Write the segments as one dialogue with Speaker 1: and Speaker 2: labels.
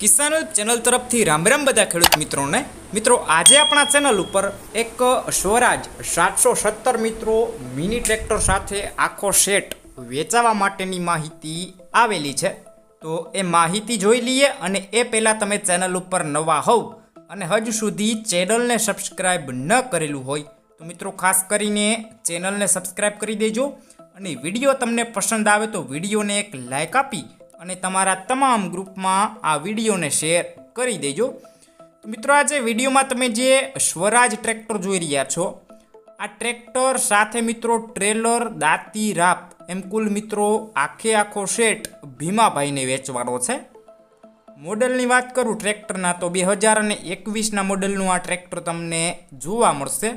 Speaker 1: કિસાન channel તરફથી રામ રામ બધા ખેડૂત મિત્રોને. મિત્રો, આજે આપણા ચેનલ ઉપર એક સ્વરાજ સાતસો સત્તર મિત્રો મિની ટ્રેક્ટર સાથે આખો સેટ વેચાવા માટેની માહિતી આવેલી છે. તો એ માહિતી જોઈ લઈએ અને એ પહેલાં તમે ચેનલ ઉપર નવા હોવ અને હજુ સુધી ચેનલને સબસ્ક્રાઈબ ન કરેલું હોય તો મિત્રો, ખાસ કરીને ચેનલને સબસ્ક્રાઈબ કરી દેજો અને વીડિયો તમને પસંદ આવે તો વિડીયોને એક લાઇક આપી અને તમારા તમામ ગ્રુપમાં આ વિડીયોને શેર કરી દેજો. તો મિત્રો, આજે વિડીયોમાં તમે જે સ્વરાજ ટ્રેક્ટર જોઈ રહ્યા છો, આ ટ્રેક્ટર સાથે મિત્રો ટ્રેલર, દાંતી, રાપ, એમ કુલ મિત્રો આખે આખો સેટ ભીમાભાઈને વેચવાનો છે. મોડલની વાત કરું ટ્રેક્ટરના, તો બે હજાર અને એકવીસના મોડલનું આ ટ્રેક્ટર તમને જોવા મળશે.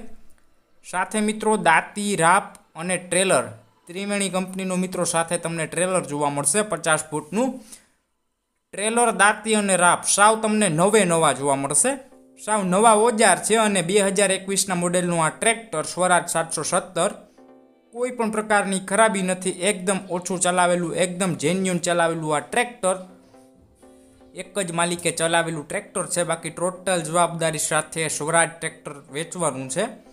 Speaker 1: સાથે મિત્રો, દાંતી, રાપ અને ટ્રેલર ત્રિવેણી કંપનીનો મિત્રો સાથે તમને ટ્રેલર જોવા મળશે પચાસ ફૂટનું. ટ્રેલર દાંતી અને રાપ, સાવ તમને નવે નવા જોવા મળશે. સાવ નવા ઓજાર છે અને બે હજાર એકવીસના મોડેલનું આ ટ્રેક્ટર સ્વરાજ સાતસો સત્તર. કોઈ પણ પ્રકારની ખરાબી નથી, એકદમ ઓછું ચલાવેલું, એકદમ જેન્યુન ચલાવેલું આ ટ્રેક્ટર. એક જ માલિકે ચલાવેલું ટ્રેક્ટર છે, બાકી ટોટલ જવાબદારી સાથે સ્વરાજ ટ્રેક્ટર વેચવાનું છે.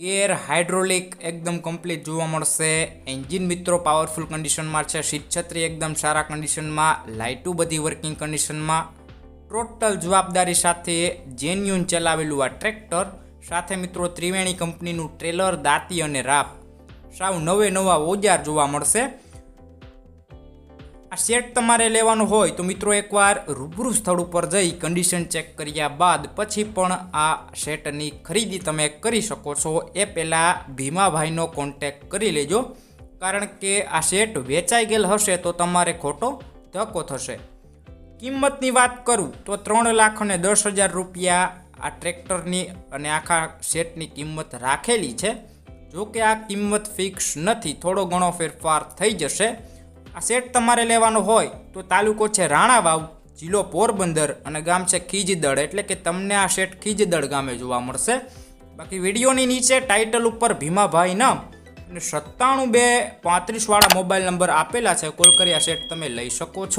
Speaker 1: ગેર હાઇડ્રોલિક એકદમ કમ્પ્લીટ જોવા મળશે. એન્જિન મિત્રો પાવરફુલ કન્ડિશનમાં છે. સીટ એકદમ સારા કન્ડિશનમાં લાઇટું બધી વર્કિંગ કન્ડિશનમાં ટોટલ જવાબદારી સાથે જેન્યુન ચલાવેલું આ ટ્રેક્ટર સાથે મિત્રો, ત્રિવેણી કંપનીનું ટ્રેલર દાંતી અને રાપ. સાવ નવે નવા ઓજાર જોવા મળશે. આ સેટ તમારે લેવાનું હોય તો મિત્રો એકવાર રૂબરૂ સ્થળ ઉપર જઈ કન્ડિશન ચેક કર્યા બાદ પછી પણ આ સેટની ખરીદી તમે કરી શકો છો. એ પહેલાં ભીમાભાઈનો કોન્ટેક કરી લેજો. કારણ કે આ સેટ વેચાઈ ગયેલ હશે તો તમારે ખોટો ધક્કો થશે. કિંમતની વાત કરું તો ત્રણ લાખ અને દસ હજાર રૂપિયા આ ટ્રેક્ટરની અને આખા સેટની કિંમત રાખેલી છે. જો કે આ કિંમત ફિક્સ નથી. થોડો ઘણો ફેરફાર થઈ જશે. આ સેટ તમારે લેવાનો હોય તો તાલુકો છે રાણાવાવ, જિલ્લો પોરબંદર અને ગામ છે ખીજદળ. એટલે કે તમને આ સેટ ખીજદળ ગામે જોવા મળશે. બાકી વિડીયોની નીચે ટાઇટલ ઉપર ભીમાભાઈ નામ અને સત્તાણું બે પાંત્રીસવાળા મોબાઈલ નંબર આપેલા છે. કોલ કરી આ સેટ તમે લઈ શકો છો.